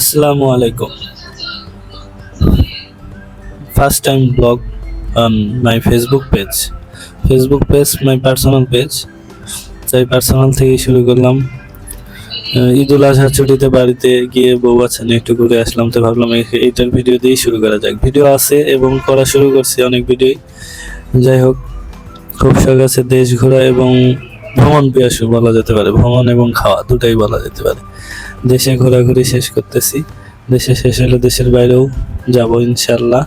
Assalamu আলাইকুম। First time blog on my Facebook page. Facebook page my personal page. তাই personal থেকে শুরু করলাম। আহ, ঈদুল আজহার ছুটিতে বাড়িতে গিয়ে বউ নিয়ে একটু ঘুরে আসলাম তো ভাবলাম এইটার ভিডিও দিয়েই শুরু করা যাক। ভিডিও আছে এবং করা শুরু করছি অনেক ভিডিওই যাই হোক খুব শখ আছে দেশ ঘোরা এবং ভ্রমণ পিয়াসু বলা যেতে পারে। ভ্রমণ এবং খাওয়া দুটাই বলা যেতে পারে। দেশে ঘোরাঘুরি শেষ করতেছি। দেশে শেষ হলে দেশের বাইরেও যাব ইনশাল্লাহ।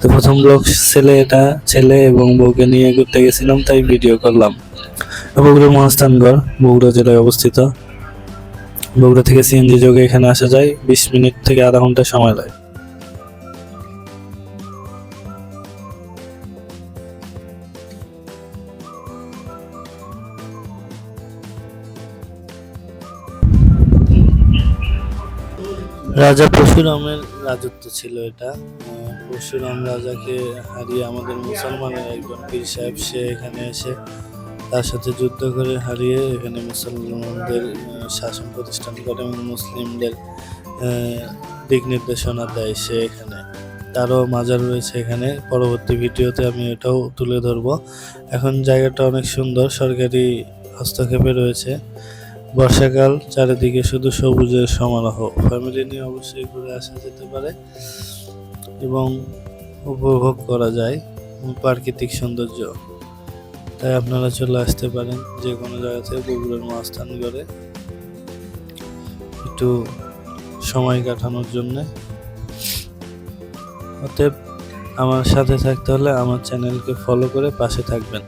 তো প্রথম ব্লগ ছেলে এটা, ছেলে এবং বউকে নিয়ে ঘুরতে গেছিলাম, তাই ভিডিও করলাম। বগুড়া মহাস্থানগড়, বগুড়া জেলায় অবস্থিত। বগুড়া থেকে সিএনজি যোগে এখানে আসা যায়, বিশ মিনিট থেকে আধা ঘণ্টা সময় লাগে। রাজা পরশুরামের রাজত্ব ছিল এটা। পরশুরাম রাজাকে হারিয়ে আমাদের মুসলমানের একজন পীর সাহেব, সে এখানে এসে তার সাথে যুদ্ধ করে হারিয়ে এখানে মুসলমানদের শাসন প্রতিষ্ঠান করে এবং মুসলিমদের দিক নির্দেশনা দেয় সে এখানে। তারও মাজার রয়েছে এখানে। পরবর্তী ভিডিওতে আমি এটাও তুলে ধরবো। এখন জায়গাটা অনেক সুন্দর। সরকারি হস্তক্ষেপে রয়েছে। বর্ষাকাল, চারিদিকে শুধু সবুজের সমারোহ। ফ্যামিলি নিয়ে অবশ্যই ঘুরে আসা যেতে পারে এবং উপভোগ করা যায় প্রাকৃতিক সৌন্দর্য। তাই আপনারা চলে আসতে পারেন যে কোনো জায়গাতে বগুড়ার মহাস্থান করে একটু সময় কাটানোর জন্যে। অতএব আমার সাথে থাকতে হলে আমার চ্যানেলকে ফলো করে পাশে থাকবেন।